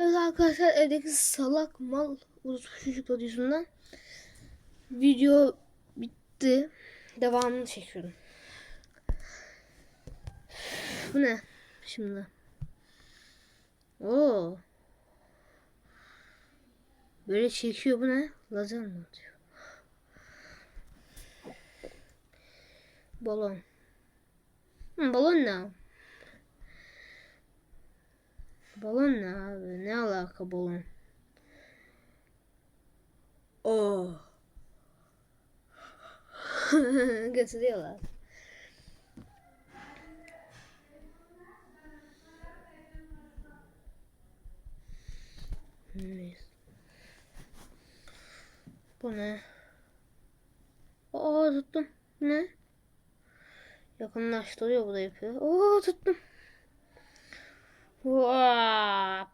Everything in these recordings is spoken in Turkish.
Evet arkadaşlar evdeki salak mal unutmuş çocuklar yüzünden video bitti. Devamını çekiyorum. Bu ne? Şimdi. Oo. Böyle çekiyor bu ne? Lazer mi atıyor? Balon. Hı, balon ne? Balon ne abi? Ne alaka balon? Oo. Götürüyorlar. Bu ne? Aa tuttum. Ne? Yakınlaştırıyor bu da yapıyor. Oo tuttum. Wow.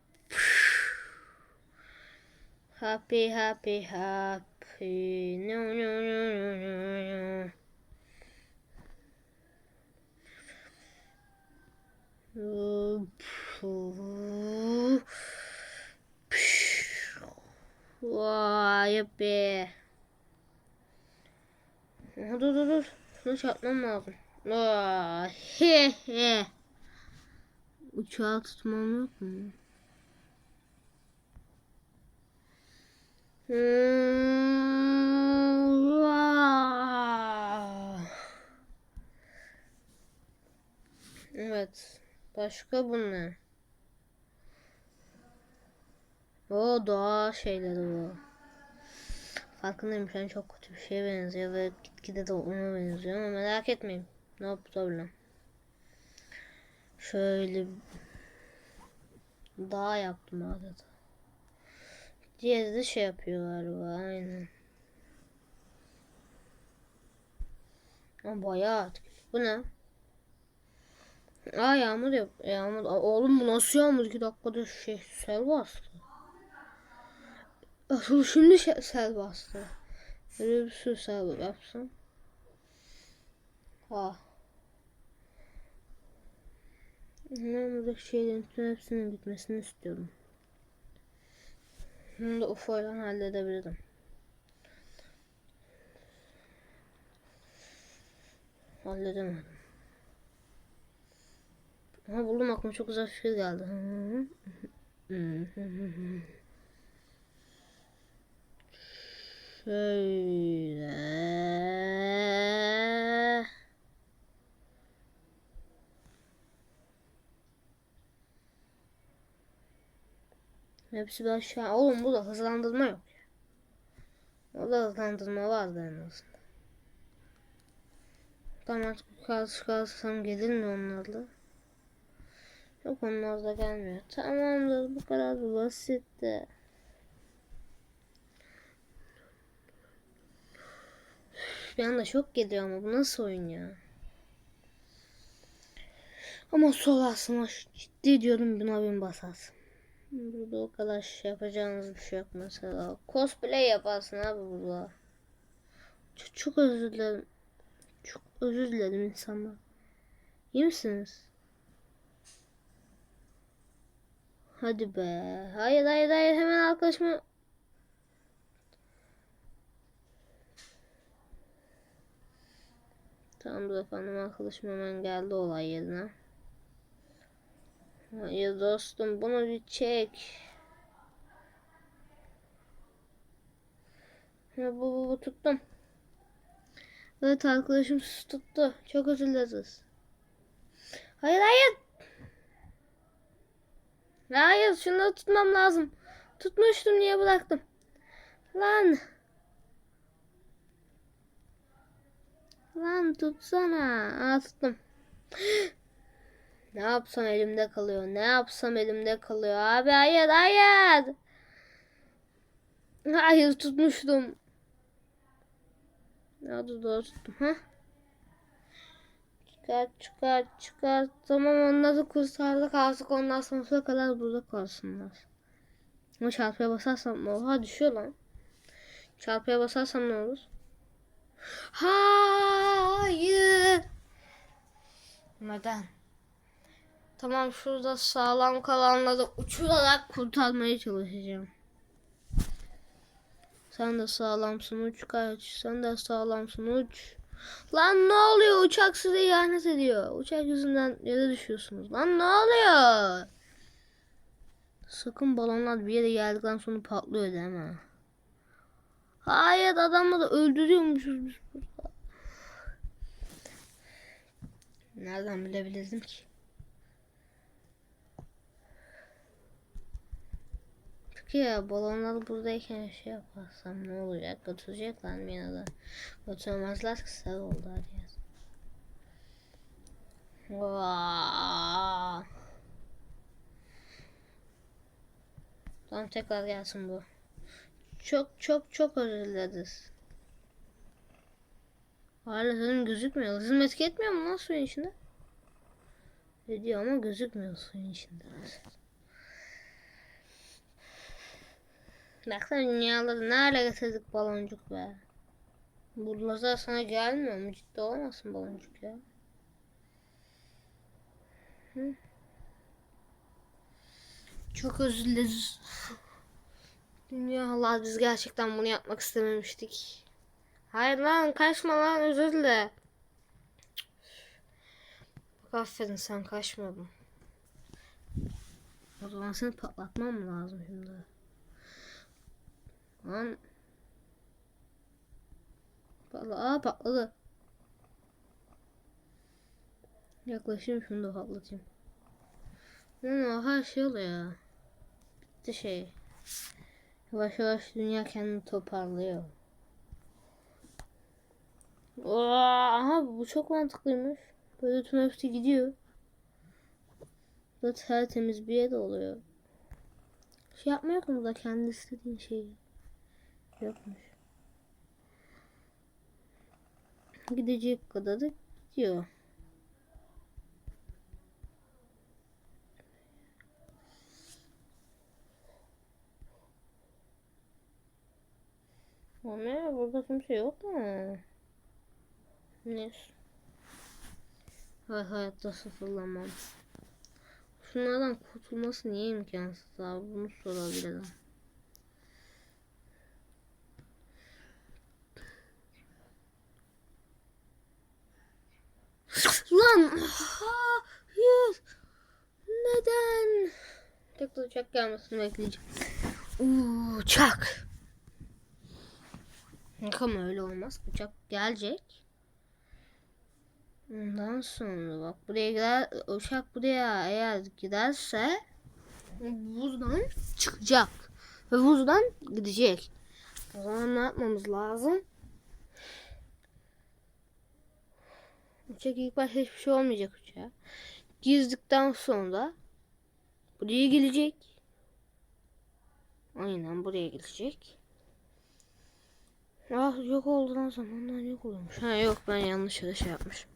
Happy, happy, happy. No, no, no, no, no, no. Vay be. Dur dur dur. Şunu çarpmam lazım. Aa, he he. Uçağı tutmam yok mu? Hmm. Evet. Başka bu ne? O doğa şeyleri bu. Farkındayım şu an çok kötü bir şeye benziyor ve gitgide de ona benziyor ama merak etmeyin. No problem. Şöyle daha yaptım adeta. Diğeri de şey yapıyor galiba aynen. Ama bayağı etkili. Bu ne? Aa yağmur yap. Yağmur. Aa, oğlum bu nasıl yağmur? 2 dakikada şey sel bastı. Asıl şimdi şey, sel bastı. Böyle bir sürü sel yapsın. Ha. Ben buradaki şeylerin bütün hepsinin bitmesini istiyorum. Bunu da UFO ile halledebilirim. Halledemedim. Ama buldum aklıma çok güzel fikir geldi. Şöyle. Hepsi bir aşağı. Oğlum burada hızlandırma yok. Orada hızlandırma vardı en azından. Tamam artık yukarı çıkarsam gelir mi onlarla? Yok onlar da gelmiyor. Tamamdır bu kadar basitti. Bir anda şok geliyor ama bu nasıl oyun ya? Ama sol aslında ciddi diyorum buna bin basarsın. Burada o kadar şey yapacağınız bir şey yok mesela. Cosplay yaparsın abi burada. Çok, çok özür dilerim. Çok özür dilerim insanlar. İyi misiniz? Hadi be. Hayır hayır hayır hemen arkadaşıma Tamamdır efendim arkadaşım hemen geldi olay yerine. Hayır dostum bunu bir çek. Ya bu, bu, bu tuttum. Evet arkadaşım tuttu. Çok özür dileriz. Hayır hayır. Hayır şunları tutmam lazım. Tutmuştum niye bıraktım? Lan. Lan tutsana. Aa tuttum. Ne yapsam elimde kalıyor. Ne yapsam elimde kalıyor. Abi hayır hayır. Hayır tutmuştum. Ya dur doğru tuttum. Ha? Çıkar çıkar çıkar. Tamam onları kurtardık artık ondan sonsuza kadar burada kalsınlar. Ama çarpıya basarsam oha düşüyor lan. Çarpıya basarsam ne olur? Hayır. Neden? Tamam şurada sağlam kalanları uçurarak kurtarmaya çalışacağım. Sen de sağlamsın uç kaç. Sen de sağlamsın uç. Lan ne oluyor? Uçak size ihanet ediyor. Uçak yüzünden yere düşüyorsunuz. Lan ne oluyor? Sakın balonlar bir yere geldikten sonra patlıyor değil mi? Hayır adamları öldürüyormuşuz biz burada. Nereden bilebilirdim ki? Ya balonlar buradayken şey yaparsam ne olacak? Götürecekler mi yine de? Götürmezler ki sarı oldu. Vaa. Tamam tekrar gelsin bu. Çok çok çok özür dileriz. Hala senin gözükmüyor. Hızım etki etmiyor mu lan suyun içinde? Ediyor ama gözükmüyor suyun içinde. Baksana dünyaları ne getirdik baloncuk be. Bu lazer sana gelmiyor mu? Ciddi olmasın baloncuk ya. Çok özür dileriz. Dünya Allah biz gerçekten bunu yapmak istememiştik. Hayır lan kaçma lan özür dile. Bak aferin sen kaçmadın. O zaman seni patlatmam lazım şimdi? Lan. Patla Aa patladı. Yaklaşayım şunu da patlatayım. Lan her şey oluyor. Bitti şey. Yavaş yavaş dünya kendini toparlıyor. Aa, aha bu çok mantıklıymış. Böyle tüm hepsi gidiyor. Bu da tertemiz bir yer oluyor. Şey yapma yok mu da kendi istediğin şeyi? Yokmuş. Gidecek kadar da gidiyor. Ama burada kimse yok mu? Neyse. Hay hayatta sıfırlamam. Şunlardan kurtulması niye imkansız abi bunu sorabilirim. Lan! Hayır! Neden? Tekrar uçak gelmesini bekleyeceğim. Uçak! Yok ama öyle olmaz. Uçak gelecek. Ondan sonra bak buraya gider uçak buraya eğer giderse buzdan çıkacak ve buzdan gidecek. O zaman ne yapmamız lazım? Uçak ilk başta hiçbir şey olmayacak uçağa. Gizdikten sonra buraya gelecek. Aynen buraya gelecek. Ah yok oldu lan zamandan yok oluyormuş. Ha yok ben yanlış yere şey yapmışım.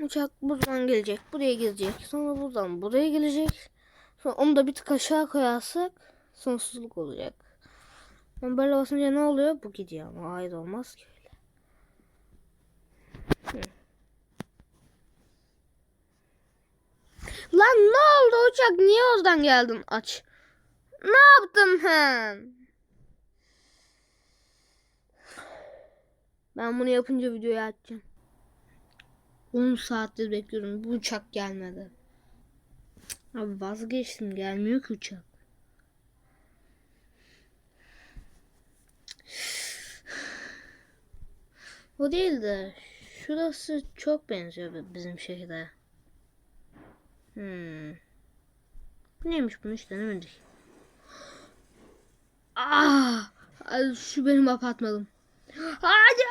Uçak buradan gelecek, buraya gelecek. Sonra buradan buraya gelecek. Sonra onu da bir tık aşağı koyarsak sonsuzluk olacak. Ben böyle basınca ne oluyor? Bu gidiyor ama hayır olmaz ki öyle. Hı. Lan ne oldu uçak? Niye oradan geldin? Aç. Ne yaptım ben? Ben bunu yapınca videoyu açacağım. 10 saattir bekliyorum. Bu uçak gelmedi. Abi vazgeçtim. Gelmiyor ki uçak. O değil de şurası çok benziyor bizim şehre. Hmm. Bu neymiş bunu hiç denemedik. Ah! Ay, Şu benim apartmanım. Hadi